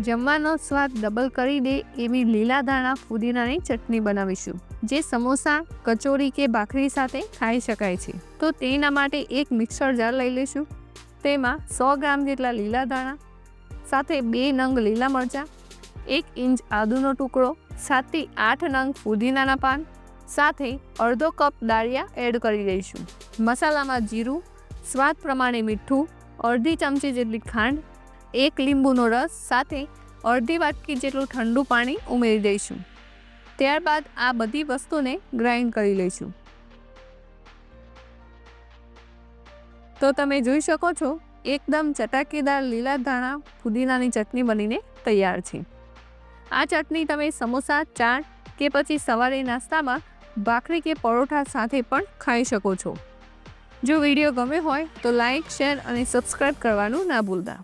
જમવાનો સ્વાદ ડબલ કરી દે એવી લીલા ધાણા ફુદીનાની ચટણી બનાવીશું, જે સમોસા, કચોરી કે ભાખરી સાથે ખાઈ શકાય છે. તો તેના માટે એક મિક્સર જાર લઈ લઈશું. તેમાં સો ગ્રામ જેટલા લીલા ધાણા, સાથે બે નંગ લીલા મરચાં, એક ઇંચ આદુનો ટુકડો સાતથી આઠ નંગ ફુદીનાના પાન, સાથે અડધો કપ દાળિયા એડ કરી દઈશું. મસાલામાં જીરું, સ્વાદ પ્રમાણે મીઠું, અડધી ચમચી જેટલી ખાંડ એક લીંબુનો રસ સાથે અડધી વાટકી જેટલું ઠંડુ પાણી ઉમેરી દઈશું. ત્યારબાદ આ બધી વસ્તુને ગ્રાઇન્ડ કરી લઈશું. તો તમે જોઈ શકો છો, એકદમ ચટાકેદાર લીલા ધાણા ફુદીનાની ચટણી બનીને તૈયાર છે. આ ચટણી તમે સમોસા, ચાટ કે પછી સવારે નાસ્તામાં ભાખરી કે પરોઠા સાથે પણ ખાઈ શકો છો. જો વીડિયો ગમે હોય તો લાઈક, શેર અને સબસ્ક્રાઈબ કરવાનું ના ભૂલતા.